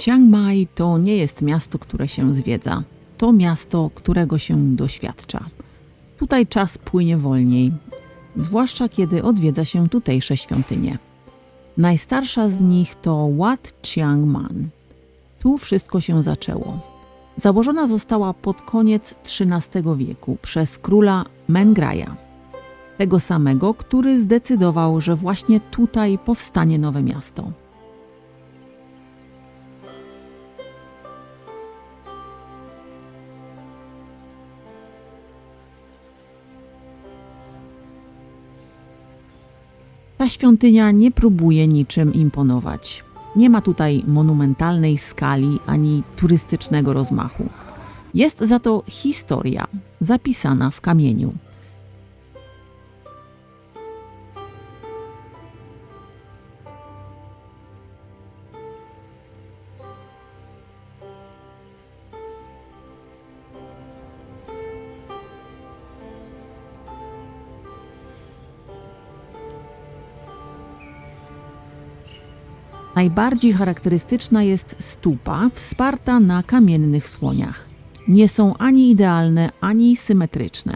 Chiang Mai to nie jest miasto, które się zwiedza. To miasto, którego się doświadcza. Tutaj czas płynie wolniej, zwłaszcza kiedy odwiedza się tutejsze świątynie. Najstarsza z nich to Wat Chiang Man. Tu wszystko się zaczęło. Założona została pod koniec XIII wieku przez króla Mengraja. Tego samego, który zdecydował, że właśnie tutaj powstanie nowe miasto. Ta świątynia nie próbuje niczym imponować. Nie ma tutaj monumentalnej skali ani turystycznego rozmachu. Jest za to historia zapisana w kamieniu. Najbardziej charakterystyczna jest stupa wsparta na kamiennych słoniach. Nie są ani idealne, ani symetryczne.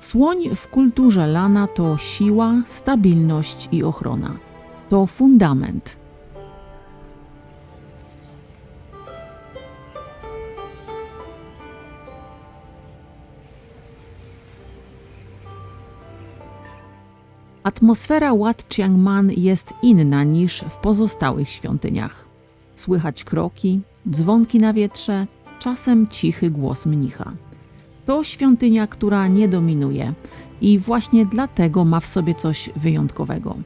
Słoń w kulturze lana to siła, stabilność i ochrona. To fundament. Atmosfera Wat Chiang Man jest inna niż w pozostałych świątyniach. Słychać kroki, dzwonki na wietrze, czasem cichy głos mnicha. To świątynia, która nie dominuje i właśnie dlatego ma w sobie coś wyjątkowego.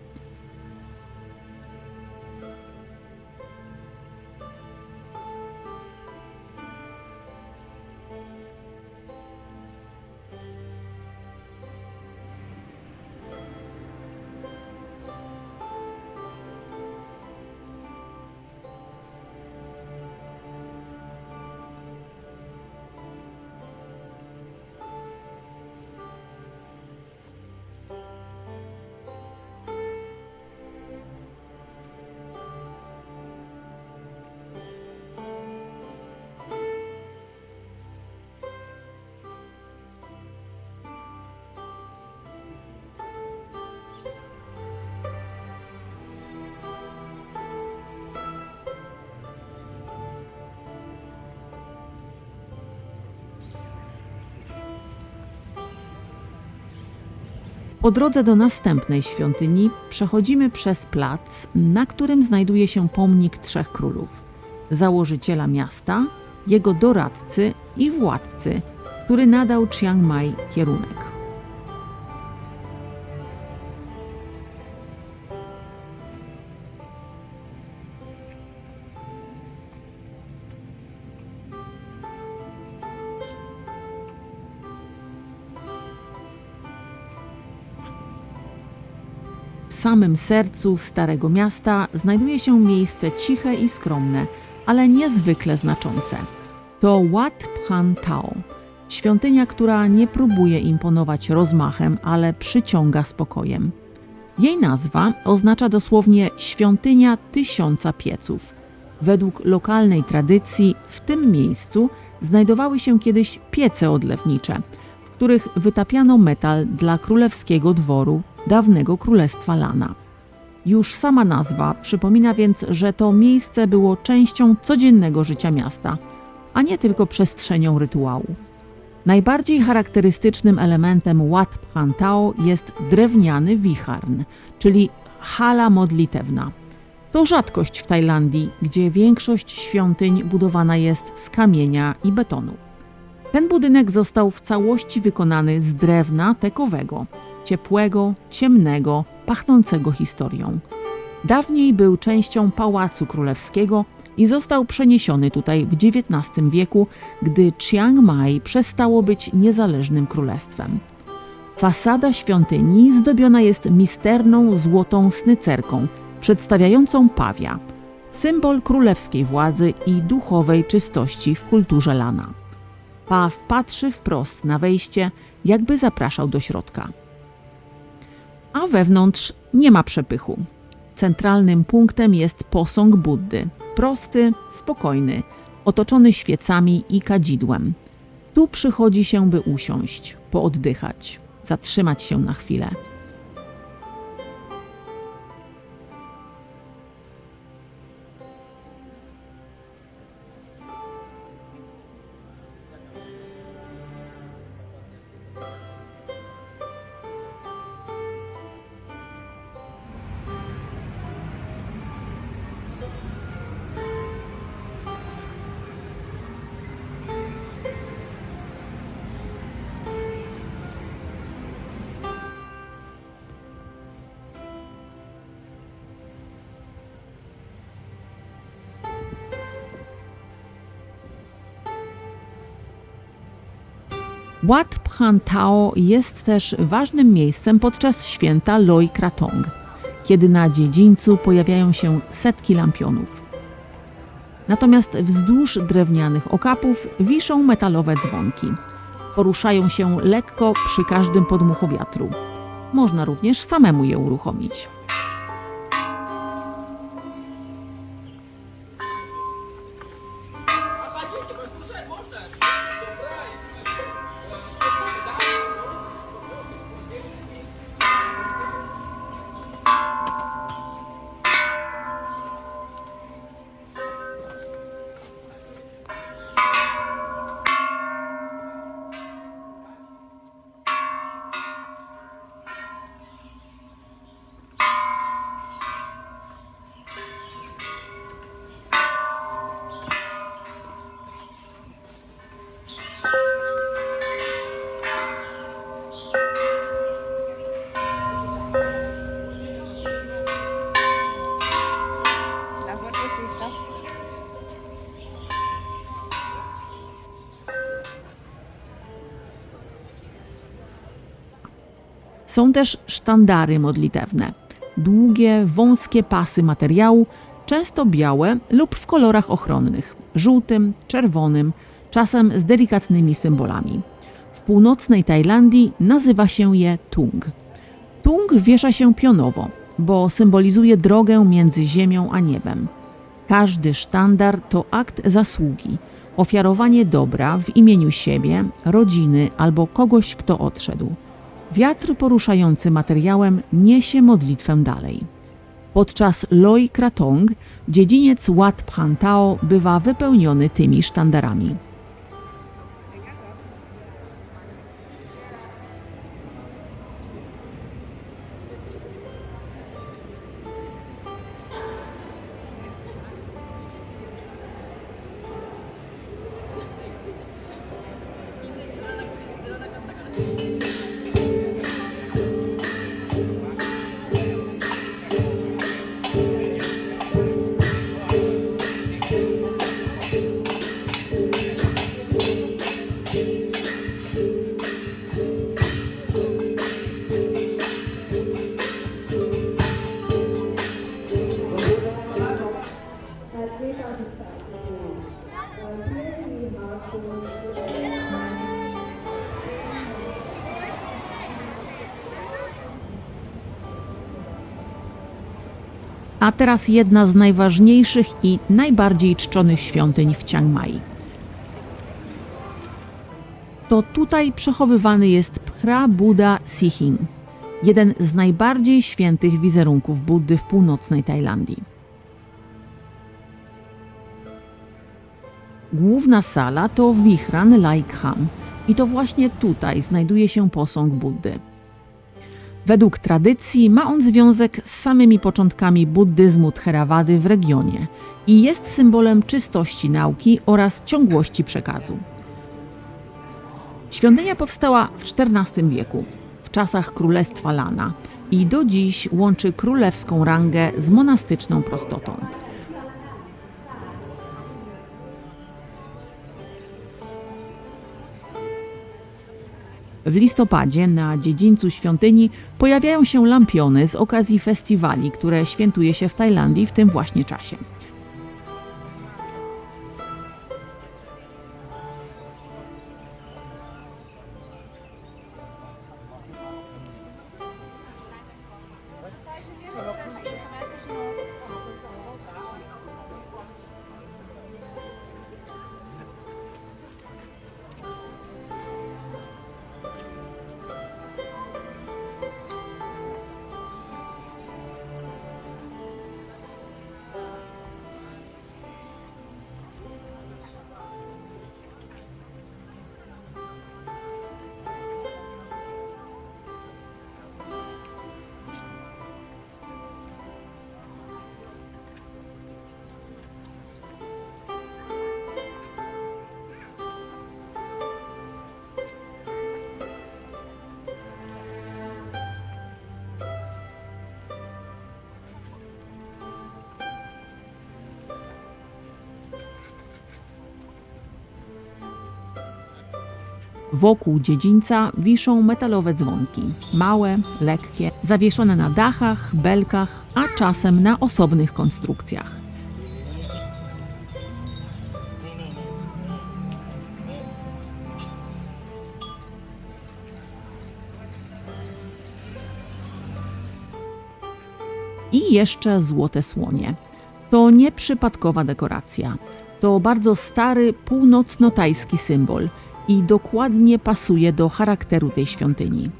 Po drodze do następnej świątyni przechodzimy przez plac, na którym znajduje się pomnik trzech królów: założyciela miasta, jego doradcy i władcy, który nadał Chiang Mai kierunek. Samym sercu Starego Miasta znajduje się miejsce ciche i skromne, ale niezwykle znaczące. To Wat Phan Tao, świątynia, która nie próbuje imponować rozmachem, ale przyciąga spokojem. Jej nazwa oznacza dosłownie świątynia tysiąca pieców. Według lokalnej tradycji w tym miejscu znajdowały się kiedyś piece odlewnicze, których wytapiano metal dla królewskiego dworu dawnego królestwa Lana. Już sama nazwa przypomina więc, że to miejsce było częścią codziennego życia miasta, a nie tylko przestrzenią rytuału. Najbardziej charakterystycznym elementem Wat Phan Tao jest drewniany wicharn, czyli hala modlitewna. To rzadkość w Tajlandii, gdzie większość świątyń budowana jest z kamienia i betonu. Ten budynek został w całości wykonany z drewna tekowego, ciepłego, ciemnego, pachnącego historią. Dawniej był częścią Pałacu Królewskiego i został przeniesiony tutaj w XIX wieku, gdy Chiang Mai przestało być niezależnym królestwem. Fasada świątyni zdobiona jest misterną złotą snycerką, przedstawiającą pawia, symbol królewskiej władzy i duchowej czystości w kulturze Lana. Paw patrzy wprost na wejście, jakby zapraszał do środka. A wewnątrz nie ma przepychu. Centralnym punktem jest posąg Buddy. Prosty, spokojny, otoczony świecami i kadzidłem. Tu przychodzi się, by usiąść, pooddychać, zatrzymać się na chwilę. Wat Phan Thao jest też ważnym miejscem podczas święta Loi Kratong, kiedy na dziedzińcu pojawiają się setki lampionów. Natomiast wzdłuż drewnianych okapów wiszą metalowe dzwonki. Poruszają się lekko przy każdym podmuchu wiatru. Można również samemu je uruchomić. Są też sztandary modlitewne. Długie, wąskie pasy materiału, często białe lub w kolorach ochronnych żółtym, czerwonym, czasem z delikatnymi symbolami. W północnej Tajlandii nazywa się je tung. Tung wiesza się pionowo, bo symbolizuje drogę między ziemią a niebem. Każdy sztandar to akt zasługi, ofiarowanie dobra w imieniu siebie, rodziny albo kogoś, kto odszedł. Wiatr poruszający materiałem niesie modlitwę dalej. Podczas Loi Kratong dziedziniec Wat Phan Thao bywa wypełniony tymi sztandarami. A teraz jedna z najważniejszych i najbardziej czczonych świątyń w Chiang Mai. To tutaj przechowywany jest Phra Buddha Sihing, jeden z najbardziej świętych wizerunków Buddy w północnej Tajlandii. Główna sala to Vichran Laikham i to właśnie tutaj znajduje się posąg Buddy. Według tradycji ma on związek z samymi początkami buddyzmu Theravady w regionie i jest symbolem czystości nauki oraz ciągłości przekazu. Świątynia powstała w XIV wieku, w czasach królestwa Lana i do dziś łączy królewską rangę z monastyczną prostotą. W listopadzie na dziedzińcu świątyni pojawiają się lampiony z okazji festiwali, które świętuje się w Tajlandii w tym właśnie czasie. Wokół dziedzińca wiszą metalowe dzwonki, małe, lekkie, zawieszone na dachach, belkach, a czasem na osobnych konstrukcjach. I jeszcze złote słonie. To nieprzypadkowa dekoracja. To bardzo stary północno-tajski symbol i dokładnie pasuje do charakteru tej świątyni.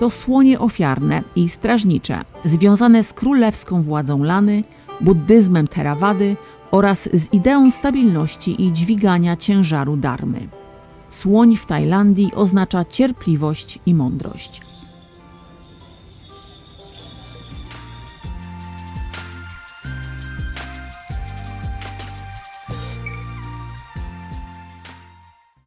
To słonie ofiarne i strażnicze, związane z królewską władzą Lany, buddyzmem Theravady oraz z ideą stabilności i dźwigania ciężaru darmy. Słoń w Tajlandii oznacza cierpliwość i mądrość.